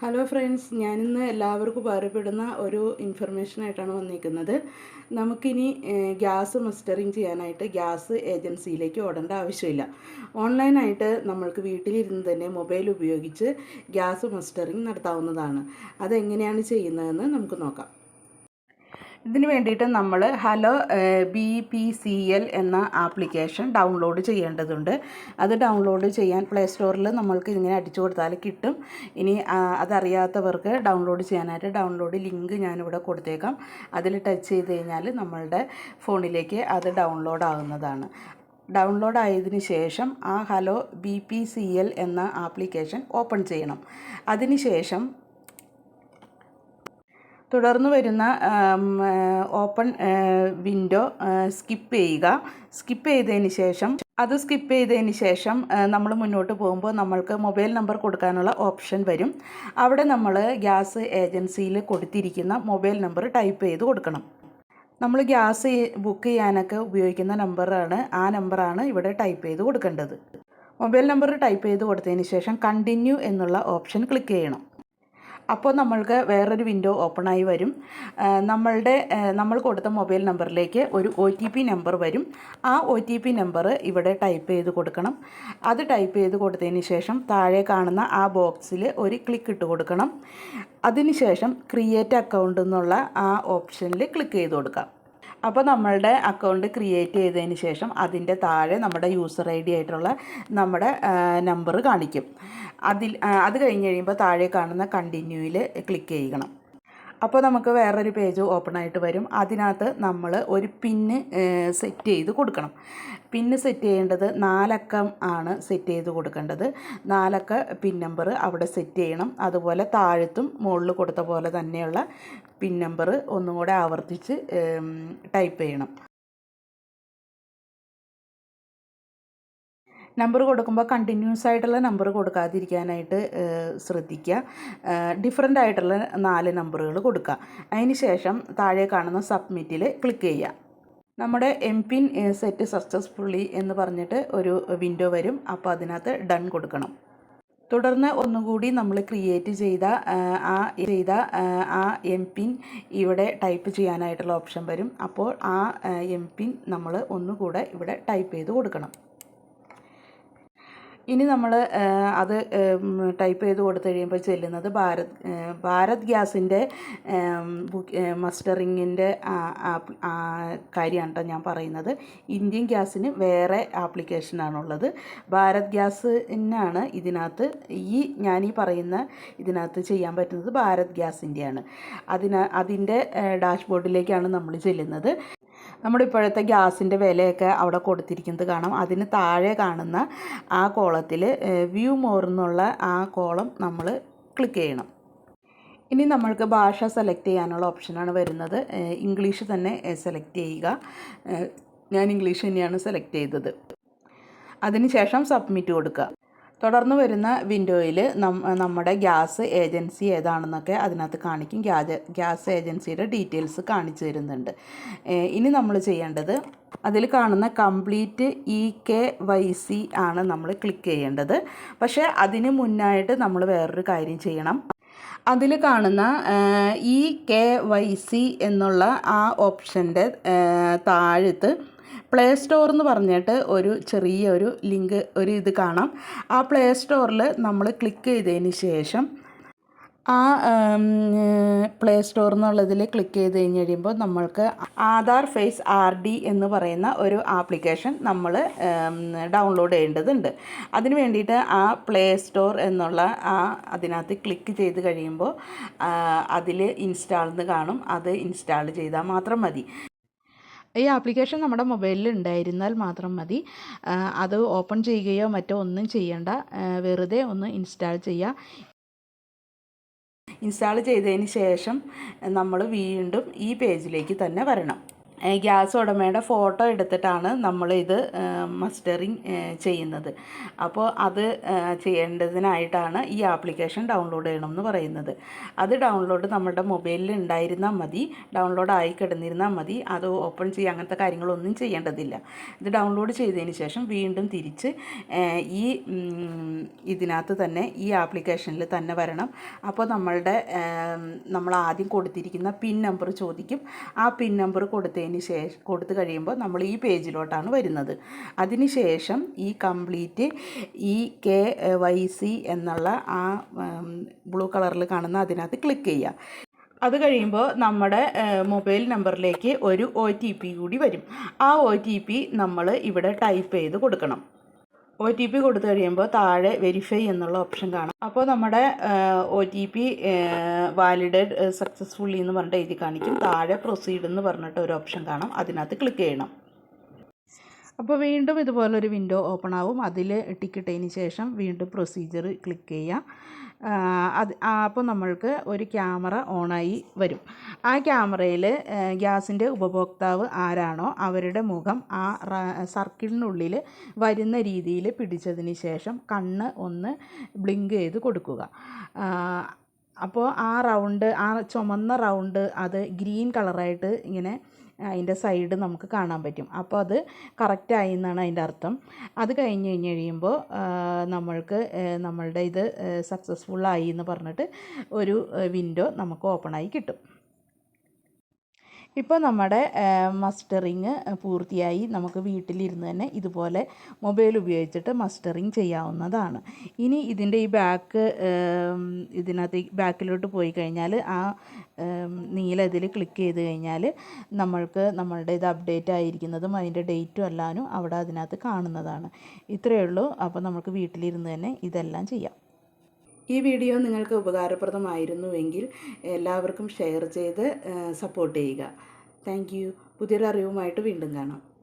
Hello friends ഞാനിന്ന് എല്ലാവർക്കും ഉപകാരപ്പെടുന്ന ഒരു ഇൻഫർമേഷനായിട്ടാണ് വന്നിരിക്കുന്നത്. നമുക്കിനി ഗ്യാസ് മസ്റ്ററിങ് ചെയ്യാനായിട്ട് ഗ്യാസ് ഏജൻസിയിലേക്ക് ഓടേണ്ട ആവശ്യമില്ല. ഓൺലൈനായിട്ട് നമ്മൾക്ക് വീട്ടിലിരുന്ന് തന്നെ മൊബൈൽ ഉപയോഗിച്ച് ഗ്യാസ് മസ്റ്ററിങ് നടത്താവുന്നതാണ്. അതെങ്ങനെയാണ് ചെയ്യുന്നതെന്ന് നമുക്ക് നോക്കാം. ഇതിന് വേണ്ടിയിട്ട് നമ്മൾ hello B P C L എന്ന ആപ്ലിക്കേഷൻ ഡൗൺലോഡ് ചെയ്യേണ്ടതുണ്ട്. അത് ഡൗൺലോഡ് ചെയ്യാൻ പ്ലേ സ്റ്റോറിൽ നമ്മൾക്ക് ഇങ്ങനെ അടിച്ചു കൊടുത്താൽ കിട്ടും. ഇനി അതറിയാത്തവർക്ക് ഡൗൺലോഡ് ചെയ്യാനായിട്ട് ഡൗൺലോഡ് ലിങ്ക് ഞാനിവിടെ കൊടുത്തേക്കാം. അതിൽ ടച്ച് ചെയ്ത് കഴിഞ്ഞാൽ നമ്മളുടെ ഫോണിലേക്ക് അത് ഡൗൺലോഡ് ആകുന്നതാണ് ഡൗൺലോഡ് ആയതിന് ശേഷം ആ hello B P C L എന്ന ആപ്ലിക്കേഷൻ ഓപ്പൺ ചെയ്യണം. അതിന് ശേഷം തുടർന്ന് വരുന്ന ഓപ്പൺ വിൻഡോ സ്കിപ്പ് ചെയ്യുക. സ്കിപ്പ് ചെയ്തതിന് ശേഷം അത് സ്കിപ്പ് ചെയ്തതിന് ശേഷം നമ്മൾ മുന്നോട്ട് പോകുമ്പോൾ നമ്മൾക്ക് മൊബൈൽ നമ്പർ കൊടുക്കാനുള്ള ഓപ്ഷൻ വരും. അവിടെ നമ്മൾ ഗ്യാസ് ഏജൻസിയിൽ കൊടുത്തിരിക്കുന്ന മൊബൈൽ നമ്പർ ടൈപ്പ് ചെയ്ത് കൊടുക്കണം. നമ്മൾ ഗ്യാസ് ബുക്ക് ചെയ്യാനൊക്കെ ഉപയോഗിക്കുന്ന നമ്പറാണ് ആ നമ്പറാണ് ഇവിടെ ടൈപ്പ് ചെയ്ത് കൊടുക്കേണ്ടത്. മൊബൈൽ നമ്പർ ടൈപ്പ് ചെയ്ത് കൊടുത്തതിന് ശേഷം കണ്ടിന്യൂ എന്നുള്ള ഓപ്ഷൻ ക്ലിക്ക് ചെയ്യണം. അപ്പോൾ നമ്മൾക്ക് വേറൊരു വിൻഡോ ഓപ്പൺ ആയി വരും. നമ്മളുടെ നമ്മൾ കൊടുത്ത മൊബൈൽ നമ്പറിലേക്ക് ഒരു ഒ ടി പി നമ്പർ വരും. ആ ഒ ടി പി നമ്പർ ഇവിടെ ടൈപ്പ് ചെയ്ത് കൊടുക്കണം. അത് ടൈപ്പ് ചെയ്ത് കൊടുത്തതിന് ശേഷം താഴെ കാണുന്ന ആ ബോക്സിൽ ഒരു ക്ലിക്ക് ഇട്ട് കൊടുക്കണം. അതിനുശേഷം ക്രിയേറ്റ് അക്കൗണ്ട് എന്നുള്ള ആ ഓപ്ഷനിൽ ക്ലിക്ക് ചെയ്ത് കൊടുക്കാം. അപ്പോൾ നമ്മളുടെ അക്കൗണ്ട് ക്രിയേറ്റ് ചെയ്തതിന് ശേഷം അതിന്റെ താഴെ നമ്മുടെ യൂസർ ഐ ഡി ആയിട്ടുള്ള നമ്മുടെ നമ്പർ കാണിക്കും. അതിൽ അത് കഴിഞ്ഞ് കഴിയുമ്പോൾ താഴെ കാണുന്ന കണ്ടിന്യൂയിൽ ക്ലിക്ക് ചെയ്യണം. അപ്പോൾ നമുക്ക് വേറൊരു പേജ് ഓപ്പൺ ആയിട്ട് വരും. അതിനകത്ത് നമ്മൾ ഒരു പിന്ന് സെറ്റ് ചെയ്ത് കൊടുക്കണം. പിന്ന് സെറ്റ് ചെയ്യേണ്ടത് നാലക്കം ആണ് സെറ്റ് ചെയ്ത് കൊടുക്കേണ്ടത്. നാലക്ക പിൻ നമ്പർ അവിടെ സെറ്റ് ചെയ്യണം. അതുപോലെ താഴത്തും മുകളിൽ കൊടുത്ത പോലെ തന്നെയുള്ള പിൻ നമ്പർ ഒന്നും കൂടെ ആവർത്തിച്ച് ടൈപ്പ് ചെയ്യണം. നമ്പർ കൊടുക്കുമ്പോൾ കണ്ടിന്യൂസ് ആയിട്ടുള്ള നമ്പർ കൊടുക്കാതിരിക്കാനായിട്ട് ശ്രദ്ധിക്കുക ഡിഫറെന്റ് ആയിട്ടുള്ള നാല് നമ്പറുകൾ കൊടുക്കുക അതിന് ശേഷം താഴെ കാണുന്ന സബ്മിറ്റിൽ ക്ലിക്ക് ചെയ്യുക നമ്മുടെ എം പിൻ സെറ്റ് സക്സസ്ഫുള്ളി എന്ന് പറഞ്ഞിട്ട് ഒരു വിൻഡോ വരും. അപ്പോൾ അതിനകത്ത് ഡൺ കൊടുക്കണം. തുടർന്ന് ഒന്നുകൂടി നമ്മൾ ക്രിയേറ്റ് ചെയ്ത ആ, ചെയ്ത ആ എം പിൻ ഇവിടെ ടൈപ്പ് ചെയ്യാനായിട്ടുള്ള ഓപ്ഷൻ വരും. അപ്പോൾ ആ എം പിൻ നമ്മൾ ഒന്നുകൂടെ ഇവിടെ ടൈപ്പ് ചെയ്ത് കൊടുക്കണം. ഇനി നമ്മൾ അത് ടൈപ്പ് ചെയ്ത് കൊടുത്തു കഴിയുമ്പോൾ ചെല്ലുന്നത് ഭാരത് ഭാരത് ഗ്യാസിന്റെ മസ്റ്ററിങ്ങിന്റെ കാര്യമാണ് കേട്ടോ ഞാൻ പറയുന്നത്. ഇന്ത്യൻ ഗ്യാസിന് വേറെ ആപ്ലിക്കേഷനാണുള്ളത് ഭാരത് ഗ്യാസിനാണ് ഇതിനകത്ത് ഈ ഞാൻ ഈ പറയുന്ന ഇതിനകത്ത് ചെയ്യാൻ പറ്റുന്നത് ഭാരത് ഗ്യാസിന്റെയാണ് അതിന് അതിന്റെ ഡാഷ്ബോർഡിലേക്കാണ് നമ്മൾ ചെല്ലുന്നത്. നമ്മുടെ ഇപ്പോഴത്തെ ഗ്യാസിന്റെ വിലയൊക്കെ അവിടെ കൊടുത്തിരിക്കുന്നത് കാണാം. അതിന് താഴെ കാണുന്ന ആ കോളത്തിൽ വ്യൂ മോർ എന്നുള്ള ആ കോളം നമ്മൾ ക്ലിക്ക് ചെയ്യണം. ഇനി നമ്മൾക്ക് ഭാഷ സെലക്ട് ചെയ്യാനുള്ള ഓപ്ഷനാണ് വരുന്നത്. ഇംഗ്ലീഷ് തന്നെ സെലക്ട് ചെയ്യുക. ഞാൻ ഇംഗ്ലീഷ് തന്നെയാണ് സെലക്ട് ചെയ്തത്. അതിനുശേഷം സബ്മിറ്റ് കൊടുക്കുക. തുടർന്ന് വരുന്ന വിൻഡോയിൽ നമ്മുടെ ഗ്യാസ് ഏജൻസി ഏതാണെന്നൊക്കെ അതിനകത്ത് കാണിക്കും. ഗ്യാസ് ഏജൻസിയുടെ ഡീറ്റെയിൽസ് കാണിച്ചു തരുന്നുണ്ട്. ഇനി നമ്മൾ ചെയ്യേണ്ടത് അതിൽ കാണുന്ന complete E K Y C ആണ് നമ്മൾ ക്ലിക്ക് ചെയ്യേണ്ടത്. പക്ഷേ അതിന് മുന്നായിട്ട് നമ്മൾ വേറൊരു കാര്യം ചെയ്യണം. അതിൽ കാണുന്ന ഇ കെ വൈ സി എന്നുള്ള ആ ഓപ്ഷന്റെ താഴത്ത് പ്ലേ സ്റ്റോർ എന്ന് പറഞ്ഞിട്ട് ഒരു ചെറിയ ഒരു ലിങ്ക് ഒരു ഇത് കാണാം. ആ പ്ലേ സ്റ്റോറിൽ നമ്മൾ ക്ലിക്ക് ചെയ്തതിന് ശേഷം ആ പ്ലേ സ്റ്റോർ എന്നുള്ളതിൽ ക്ലിക്ക് ചെയ്ത് കഴിഞ്ഞ് കഴിയുമ്പോൾ നമ്മൾക്ക് ആധാർ ഫേസ് ആർ ഡി എന്ന് പറയുന്ന ഒരു ആപ്ലിക്കേഷൻ നമ്മൾ ഡൗൺലോഡ് ചെയ്യേണ്ടതുണ്ട്. അതിന് വേണ്ടിയിട്ട് ആ പ്ലേ സ്റ്റോർ എന്നുള്ള ആ അതിനകത്ത് ക്ലിക്ക് ചെയ്ത് കഴിയുമ്പോൾ അതിൽ ഇൻസ്റ്റാൾ എന്ന് കാണും. അത് ഇൻസ്റ്റാൾ ചെയ്താൽ മാത്രം മതി. ഈ ആപ്ലിക്കേഷൻ നമ്മുടെ മൊബൈലിൽ ഉണ്ടായിരുന്നാൽ മാത്രം മതി. അത് ഓപ്പൺ ചെയ്യുകയോ മറ്റോ ഒന്നും ചെയ്യേണ്ട. വെറുതെ ഒന്ന് ഇൻസ്റ്റാൾ ചെയ്യുക ഇൻസ്റ്റാൾ ചെയ്തതിന് ശേഷം നമ്മൾ വീണ്ടും ഈ പേജിലേക്ക് തന്നെ വരണം. ഗ്യാസ് ഉടമയുടെ ഫോട്ടോ എടുത്തിട്ടാണ് നമ്മൾ ഇത് മസ്റ്ററിങ് ചെയ്യുന്നത്. അപ്പോൾ അത് ചെയ്യേണ്ടതിനായിട്ടാണ് ഈ ആപ്ലിക്കേഷൻ ഡൗൺലോഡ് ചെയ്യണമെന്ന് പറയുന്നത്. അത് ഡൗൺലോഡ് നമ്മുടെ മൊബൈലിൽ ഉണ്ടായിരുന്നാൽ മതി ഡൗൺലോഡ് ആയി കിടന്നിരുന്നാൽ മതി അത് ഓപ്പൺ ചെയ്യുക അങ്ങനത്തെ കാര്യങ്ങളൊന്നും ചെയ്യേണ്ടതില്ല. ഇത് ഡൗൺലോഡ് ചെയ്തതിന് ശേഷം വീണ്ടും തിരിച്ച് ഈ ഇതിനകത്ത് തന്നെ ഈ ആപ്ലിക്കേഷനിൽ തന്നെ വരണം. അപ്പോൾ നമ്മളുടെ നമ്മൾ ആദ്യം കൊടുത്തിരിക്കുന്ന പിൻ നമ്പർ ചോദിക്കും. ആ പിൻ നമ്പർ കൊടുത്തതിന് ശേഷം കൊടുത്തു കഴിയുമ്പോൾ നമ്മൾ ഈ പേജിലോട്ടാണ് വരുന്നത്. അതിനുശേഷം ഈ കംപ്ലീറ്റ് ഈ കെ വൈ സി എന്നുള്ള ആ ബ്ലൂ കളറിൽ കാണുന്ന അതിനകത്ത് ക്ലിക്ക് ചെയ്യുക. അത് കഴിയുമ്പോൾ നമ്മുടെ മൊബൈൽ നമ്പറിലേക്ക് ഒരു ഒ ടി പി കൂടി വരും. ആ ഒ ടി പി നമ്മൾ ഇവിടെ ടൈപ്പ് ചെയ്ത് കൊടുക്കണം. ഒ ടി പി കൊടുത്തു കഴിയുമ്പോൾ താഴെ വെരിഫൈ എന്നുള്ള ഓപ്ഷൻ കാണാം. അപ്പോൾ നമ്മുടെ O T P validated successfully എന്ന് പറഞ്ഞിട്ട് എഴുതി കാണിക്കും. താഴെ പ്രൊസീഡ് എന്ന് പറഞ്ഞിട്ട് ഒരു ഓപ്ഷൻ കാണാം. അതിനകത്ത് ക്ലിക്ക് ചെയ്യണം. അപ്പോൾ വീണ്ടും ഇതുപോലൊരു വിൻഡോ ഓപ്പൺ ആവും. അതിൽ ടിക്കറ്റ് അതിന് ശേഷം വീണ്ടും പ്രൊസീജിയർ ക്ലിക്ക് ചെയ്യുക ആ, അത് അപ്പോൾ നമ്മൾക്ക് ഒരു ക്യാമറ ഓണായി വരും. ആ ക്യാമറയിൽ ഗ്യാസിന്റെ ഉപഭോക്താവ് ആരാണോ അവരുടെ മുഖം ആ സർക്കിളിനുള്ളിൽ വരുന്ന രീതിയിൽ പിടിച്ചതിന് ശേഷം കണ്ണ് ഒന്ന് ബ്ലിങ്ക് ചെയ്ത് കൊടുക്കുക. അപ്പോൾ ആ റൗണ്ട് ആ ചുമന്ന റൗണ്ട് അത് ഗ്രീൻ കളറായിട്ട് ഇങ്ങനെ അതിന്റെ സൈഡ് നമുക്ക് കാണാൻ പറ്റും. അപ്പോൾ അത് കറക്റ്റായി എന്നാണ് അതിന്റെ അർത്ഥം. അത് കഴിഞ്ഞ് കഴിഞ്ഞ് കഴിയുമ്പോൾ നമ്മൾക്ക് നമ്മളുടെ ഇത് സക്സസ്ഫുള്ളായി എന്ന് പറഞ്ഞിട്ട് ഒരു വിൻഡോ നമുക്ക് ഓപ്പണായി കിട്ടും. ഇപ്പോൾ നമ്മുടെ മസ്റ്ററിങ് പൂർത്തിയായി നമുക്ക് വീട്ടിലിരുന്ന് തന്നെ ഇതുപോലെ മൊബൈൽ ഉപയോഗിച്ചിട്ട് മസ്റ്ററിങ് ചെയ്യാവുന്നതാണ്. ഇനി ഇതിന്റെ ഈ ബാക്ക് ഇതിനകത്ത് ബാക്കിലോട്ട് പോയി കഴിഞ്ഞാൽ ആ നീല ഇതിൽ ക്ലിക്ക് ചെയ്ത് കഴിഞ്ഞാൽ നമ്മൾക്ക് നമ്മളുടെ ഇത് അപ്ഡേറ്റ് ആയിരിക്കുന്നതും അതിന്റെ ഡേറ്റും എല്ലാനും അവിടെ അതിനകത്ത് കാണുന്നതാണ്. ഇത്രയേ ഉള്ളൂ. അപ്പോൾ നമുക്ക് വീട്ടിലിരുന്ന് തന്നെ ഇതെല്ലാം ചെയ്യാം. ഈ വീഡിയോ നിങ്ങൾക്ക് ഉപകാരപ്രദമായിരുന്നുവെങ്കിൽ എല്ലാവർക്കും ഷെയർ ചെയ്ത് സപ്പോർട്ട് ചെയ്യുക. Thank you. പുതിയൊരു അറിവുമായിട്ട് വീണ്ടും കാണാം.